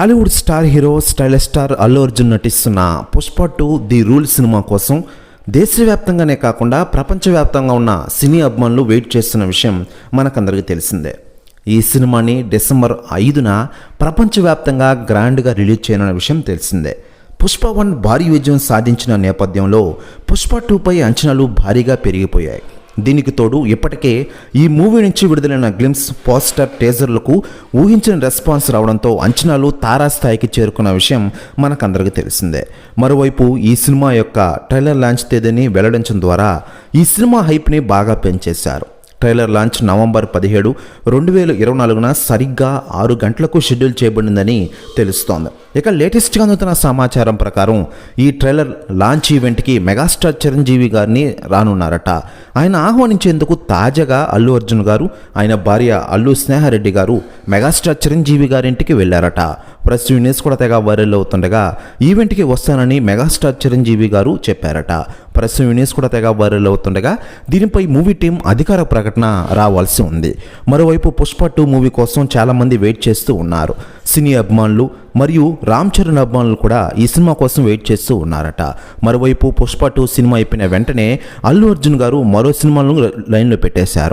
Tollywood star hero stylish star Allu Arjun నటిస్తున్న Pushpa two the rule cinema కోసం దేశవ్యాప్తంగానే కాకుండా ప్రపంచవ్యాప్తంగా ఉన్న సినీ అభిమానులు వెయిట్ చేస్తున్న విషయం మనకందరికీ తెలిసిందే. ఈ సినిమాని డిసెంబర్ ఐదున ప్రపంచవ్యాప్తంగా గ్రాండ్గా రిలీజ్ చేయనున్న విషయం తెలిసిందే. పుష్ప వన్ భారీ విజయం సాధించిన నేపథ్యంలో పుష్ప టూపై అంచనాలు భారీగా పెరిగిపోయాయి. దీనికి తోడు ఇప్పటికే ఈ మూవీ నుంచి విడుదలైన గ్లిమ్స్ పోస్టర్ టేజర్లకు ఊహించిన రెస్పాన్స్ రావడంతో అంచనాలు తారాస్థాయికి చేరుకున్న విషయం మనకందరికీ తెలిసిందే. మరోవైపు ఈ సినిమా యొక్క ట్రైలర్ లాంచ్ తేదీని వెల్లడించడం ద్వారా ఈ సినిమా హైప్ని బాగా పెంచేశారు. ట్రైలర్ లాంచ్ నవంబర్ పదిహేడు రెండు వేల ఇరవై నాలుగున సరిగ్గా ఆరు గంటలకు షెడ్యూల్ చేయబడిందని తెలుస్తోంది. ఇక లేటెస్ట్గా అందుతున్న సమాచారం ప్రకారం ఈ ట్రైలర్ లాంచ్ ఈవెంట్కి మెగాస్టార్ చిరంజీవి గారిని రానున్నారట. ఆయన ఆహ్వానించేందుకు తాజాగా అల్లు అర్జున్ గారు ఆయన భార్య అల్లు స్నేహారెడ్డి గారు మెగాస్టార్ చిరంజీవి గారింటికి వెళ్ళారట ప్రెస్ న్యూస్ కూడా తెగ వైరల్ అవుతుండగా ఈవెంట్కి వస్తానని మెగాస్టార్ చిరంజీవి గారు చెప్పారట. ప్రెస్ న్యూస్ కూడా తెగ వైరల్ అవుతుండగా దీనిపై మూవీ టీం అధికార ప్రకటన రావాల్సి ఉంది. మరోవైపు పుష్ప టూ మూవీ కోసం చాలామంది వెయిట్ చేస్తూ ఉన్నారు. సినీ అభిమానులు మరియు రామ్ చరణ్ అభిమానులు కూడా ఈ సినిమా కోసం వెయిట్ చేస్తూ ఉన్నారట. మరోవైపు పుష్ప టూ సినిమా అయిపోయిన వెంటనే అల్లు అర్జున్ గారు మరో సినిమాలను లైన్లో పెట్టేశారు.